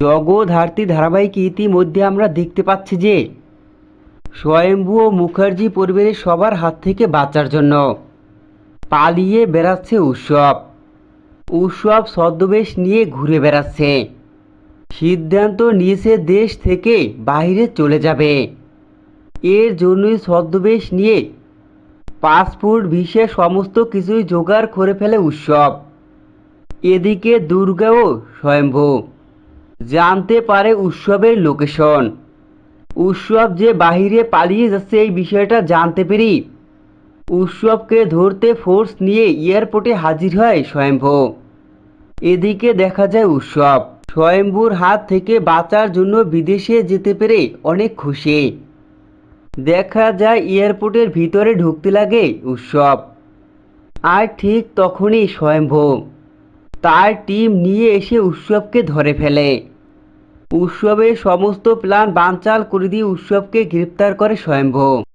জগধার্তী ধারাবাহিক ইতিমধ্যে আমরা দেখতে পাচ্ছি যে স্বয়ম্ভু ও মুখার্জি পরিবারের সবার হাত থেকে বাঁচার জন্য পালিয়ে বেড়াচ্ছে উৎসব। উৎসব ছদ্মবেশ নিয়ে ঘুরে বেড়াচ্ছে। সিদ্ধান্ত নিয়েছে দেশ থেকে বাইরে চলে যাবে। এর জন্যই ছদ্মবেশ নিয়ে পাসপোর্ট, ভিসা সমস্ত কিছুই জোগাড় করে ফেলে উৎসব। এদিকে দুর্গা ও স্বয়ম্ভু। জানতে পারে উৎসবের লোকেশন। উৎসব যে বাহিরে পালিয়ে যাচ্ছে এই বিষয়টা জানতে পেরে উৎসবকে ধরতে ফোর্স নিয়ে এয়ারপোর্টে হাজির হয় স্বয়ম্ভু। এদিকে দেখা যায় উৎসব। স্বয়ম্ভুর হাত থেকে বাঁচার জন্য বিদেশে যেতে পেরে অনেক খুশি। দেখা যায় এয়ারপোর্টের ভিতরে ঢুকতে লাগে উৎসব। আর ঠিক তখনই স্বয়ম্ভু। তার টিম নিয়ে এসে উৎসবকে ধরে ফেলে। উৎসবের সমস্ত প্ল্যান বানচাল করে দিয়ে উৎসবকে গ্রেপ্তার করে স্বয়ম্ভু।